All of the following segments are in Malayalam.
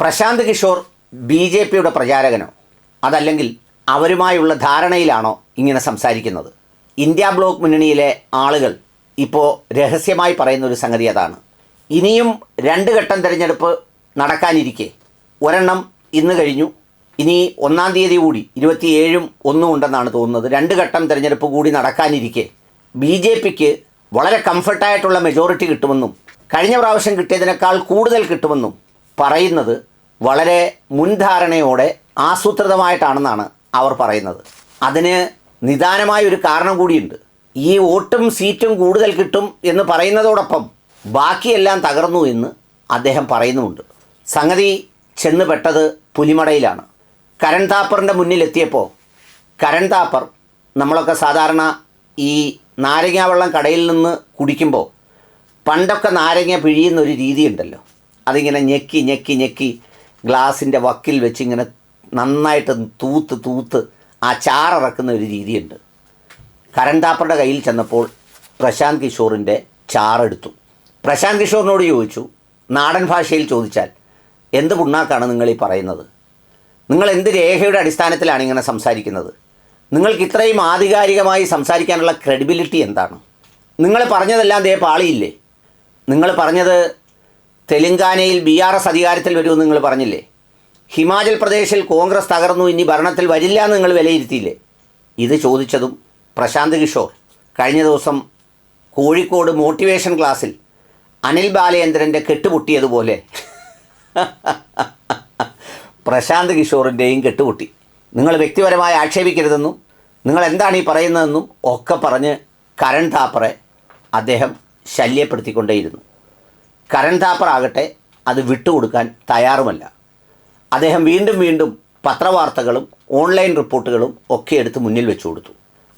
പ്രശാന്ത് കിഷോർ ബി ജെ പിയുടെ പ്രചാരകനോ? അതല്ലെങ്കിൽ അവരുമായുള്ള ധാരണയിലാണോ ഇങ്ങനെ സംസാരിക്കുന്നത്? ഇന്ത്യ ബ്ലോക്ക് മുന്നണിയിലെ ആളുകൾ ഇപ്പോൾ രഹസ്യമായി പറയുന്ന ഒരു സംഗതി അതാണ്. ഇനിയും രണ്ട് ഘട്ടം തിരഞ്ഞെടുപ്പ് നടക്കാനിരിക്കെ. ഒരെണ്ണം ഇന്ന് കഴിഞ്ഞു. ഇനി ഒന്നാം തീയതി കൂടി ഇരുപത്തിയേഴും ഒന്നും ഉണ്ടെന്നാണ് തോന്നുന്നത്. രണ്ട് ഘട്ടം തിരഞ്ഞെടുപ്പ് കൂടി നടക്കാനിരിക്കെ. ബി ജെ പിക്ക് വളരെ കംഫർട്ടായിട്ടുള്ള മെജോറിറ്റി കിട്ടുമെന്നും കഴിഞ്ഞ പ്രാവശ്യം കിട്ടിയതിനേക്കാൾ കൂടുതൽ കിട്ടുമെന്നും പറയുന്നത് വളരെ മുൻധാരണയോടെ ആസൂത്രിതമായിട്ടാണെന്നാണ് അവർ പറയുന്നത്. അതിന് നിദാനമായ ഒരു കാരണം കൂടിയുണ്ട്. ഈ വോട്ടും സീറ്റും കൂടുതൽ കിട്ടും എന്ന് പറയുന്നതോടൊപ്പം ബാക്കിയെല്ലാം തകർന്നു എന്ന് അദ്ദേഹം പറയുന്നുമുണ്ട്. സംഗതി ചെന്ന് പെട്ടത് പുലിമടയിലാണ്. കരൺ താപ്പറിന്റെ മുന്നിലെത്തിയപ്പോൾ കരൺ താപ്പർ നമ്മളൊക്കെ സാധാരണ ഈ നാരങ്ങാ വെള്ളം കടയിൽ നിന്ന് കുടിക്കുമ്പോൾ പണ്ടൊക്കെ നാരങ്ങ പിഴിയുന്ന ഒരു രീതിയുണ്ടല്ലോ. അതിങ്ങനെ ഞെക്കി ഞെക്കി ഞെക്കി ഗ്ലാസിന്റെ വക്കിൽ വെച്ച് ഇങ്ങനെ നന്നായിട്ട് തൂത്ത് തൂത്ത് ആ ചാറിറക്കുന്ന ഒരു രീതിയുണ്ട്. കരൺ താപ്പറുടെ കയ്യിൽ ചെന്നപ്പോൾ പ്രശാന്ത് കിഷോറിന്റെ ചാറെടുത്തു പ്രശാന്ത് കിഷോറിനോട് ചോദിച്ചു നാടൻ ഭാഷയിൽ ചോദിച്ചാൽ എന്ത് പുണ്ണാക്കാണ് നിങ്ങൾ ഈ പറയുന്നത്? നിങ്ങൾ എന്ത് രേഖയുടെ അടിസ്ഥാനത്തിലാണ് ഇങ്ങനെ സംസാരിക്കുന്നത്? നിങ്ങൾക്ക് ഇത്രയും ആധികാരികമായി സംസാരിക്കാനുള്ള ക്രെഡിബിലിറ്റി എന്താണ്? നിങ്ങൾ പറഞ്ഞതെല്ലാം ദേ പാളിയില്ലേ? നിങ്ങൾ പറഞ്ഞത് തെലങ്കാനയിൽ ബി ആർ എസ് അധികാരത്തിൽ വരുമെന്ന് നിങ്ങൾ പറഞ്ഞില്ലേ? ഹിമാചൽ പ്രദേശിൽ കോൺഗ്രസ് തകർന്നു ഇനി ഭരണത്തിൽ വരില്ല എന്ന് നിങ്ങൾ വിലയിരുത്തിയില്ലേ? ഇത് ചോദിച്ചതും പ്രശാന്ത് കിഷോർ. കഴിഞ്ഞ ദിവസം കോഴിക്കോട് മോട്ടിവേഷൻ ക്ലാസ്സിൽ അനിൽ ബാലചന്ദ്രന്റെ കെട്ടുപൊട്ടിയതുപോലെ പ്രശാന്ത് കിഷോറിന്റെയും കെട്ടുപൊട്ടി. നിങ്ങൾ വ്യക്തിപരമായി ആക്ഷേപിക്കരുതെന്നും നിങ്ങൾ എന്താണ് ഈ പറയുന്നതെന്നും ഒക്കെ പറഞ്ഞ് കരൺ താപ്പറെ അദ്ദേഹം ശല്യപ്പെടുത്തിക്കൊണ്ടേയിരുന്നു. കരൺ താപ്പർ ആകട്ടെ അത് വിട്ടുകൊടുക്കാൻ തയ്യാറുമല്ല. അദ്ദേഹം വീണ്ടും വീണ്ടും പത്രവാർത്തകളും ഓൺലൈൻ റിപ്പോർട്ടുകളും ഒക്കെ എടുത്ത് മുന്നിൽ വെച്ചു കൊടുത്തു.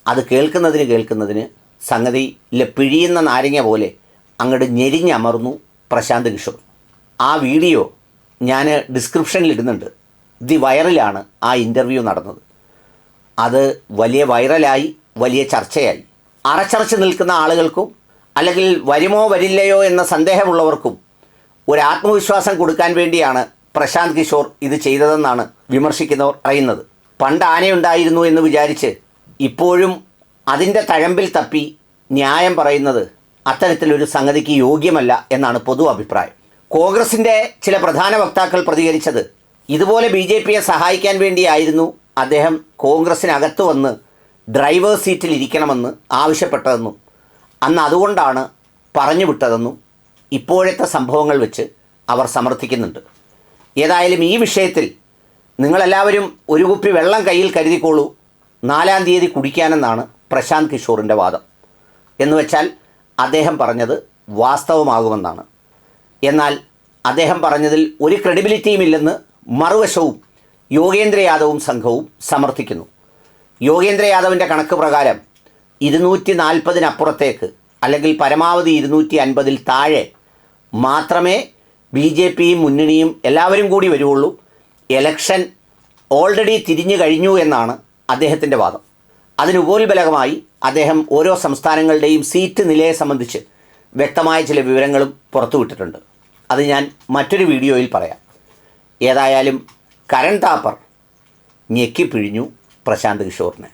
അത് കേൾക്കുന്നതിന് കേൾക്കുന്നതിന് സംഗതിയിലെ പിഴിയുന്ന നാരങ്ങ പോലെ അങ്ങോട്ട് ഞെരിഞ്ഞമർന്നു പ്രശാന്ത് കിഷോർ. ആ വീഡിയോ ഞാൻ ഡിസ്ക്രിപ്ഷനിൽ ഇടുന്നുണ്ട്. ദി വൈറലാണ് ആ ഇന്റർവ്യൂ നടന്നത്. അത് വലിയ വൈറലായി വലിയ ചർച്ചയായി. അറച്ചറച്ച് നിൽക്കുന്ന ആളുകൾക്കും അല്ലെങ്കിൽ വരുമോ വരില്ലയോ എന്ന സന്ദേഹമുള്ളവർക്കും ഒരു ആത്മവിശ്വാസം കൊടുക്കാൻ വേണ്ടിയാണ് പ്രശാന്ത് കിഷോർ ഇത് ചെയ്തതെന്നാണ് വിമർശിക്കുന്നവർ അറിയുന്നത്. പണ്ട് ആനയുണ്ടായിരുന്നു എന്ന് വിചാരിച്ച് ഇപ്പോഴും അതിന്റെ തഴമ്പിൽ തപ്പി ന്യായം പറയുന്നത് അത്തരത്തിലൊരു സംഗതിക്ക് യോഗ്യമല്ല എന്നാണ് പൊതു അഭിപ്രായം. കോൺഗ്രസിന്റെ ചില പ്രധാന വക്താക്കൾ പ്രതികരിച്ചത് ഇതുപോലെ ബി ജെ പിയെ സഹായിക്കാൻ വേണ്ടിയായിരുന്നു അദ്ദേഹം കോൺഗ്രസിനകത്ത് വന്ന് ഡ്രൈവേഴ്സ് സീറ്റിൽ ഇരിക്കണമെന്ന് ആവശ്യപ്പെട്ടതെന്നും അന്ന് അതുകൊണ്ടാണ് പറഞ്ഞു വിട്ടതെന്നും ഇപ്പോഴത്തെ സംഭവങ്ങൾ വെച്ച് അവർ സമർത്ഥിക്കുന്നുണ്ട്. ഏതായാലും ഈ വിഷയത്തിൽ നിങ്ങളെല്ലാവരും ഒരു കുപ്പി വെള്ളം കയ്യിൽ കരുതിക്കോളൂ. നാലാം തീയതി കുടിക്കാനെന്നാണ് പ്രശാന്ത് കിഷോറിന്റെ വാദം. എന്ന് വെച്ചാൽ അദ്ദേഹം പറഞ്ഞത് വാസ്തവമാകുമെന്നാണ്. എന്നാൽ അദ്ദേഹം പറഞ്ഞതിൽ ഒരു ക്രെഡിബിലിറ്റിയും ഇല്ലെന്ന് മറുവശവും യോഗേന്ദ്ര യാദവും സംഘവും സമർത്ഥിക്കുന്നു. യോഗേന്ദ്ര യാദവിന്റെ കണക്ക് പ്രകാരം ഇരുന്നൂറ്റി നാൽപ്പതിനപ്പുറത്തേക്ക് അല്ലെങ്കിൽ പരമാവധി ഇരുന്നൂറ്റി അൻപതിൽ താഴെ മാത്രമേ ബി ജെ പിയും മുന്നണിയും എല്ലാവരും കൂടി വരുവുള്ളൂ. എലക്ഷൻ ഓൾറെഡി തിരിഞ്ഞു കഴിഞ്ഞു എന്നാണ് അദ്ദേഹത്തിന്റെ വാദം. അതിനുപോൽബലകമായി അദ്ദേഹം ഓരോ സംസ്ഥാനങ്ങളുടെയും സീറ്റ് നിലയെ സംബന്ധിച്ച് വ്യക്തമായ ചില വിവരങ്ങളും പുറത്തുവിട്ടിട്ടുണ്ട് അത് ഞാൻ മറ്റൊരു വീഡിയോയിൽ പറയാം. ഏതായാലും കരൺ താപ്പർ ഞെക്കിപ്പിഴിഞ്ഞു പ്രശാന്ത് കിഷോറിനെ.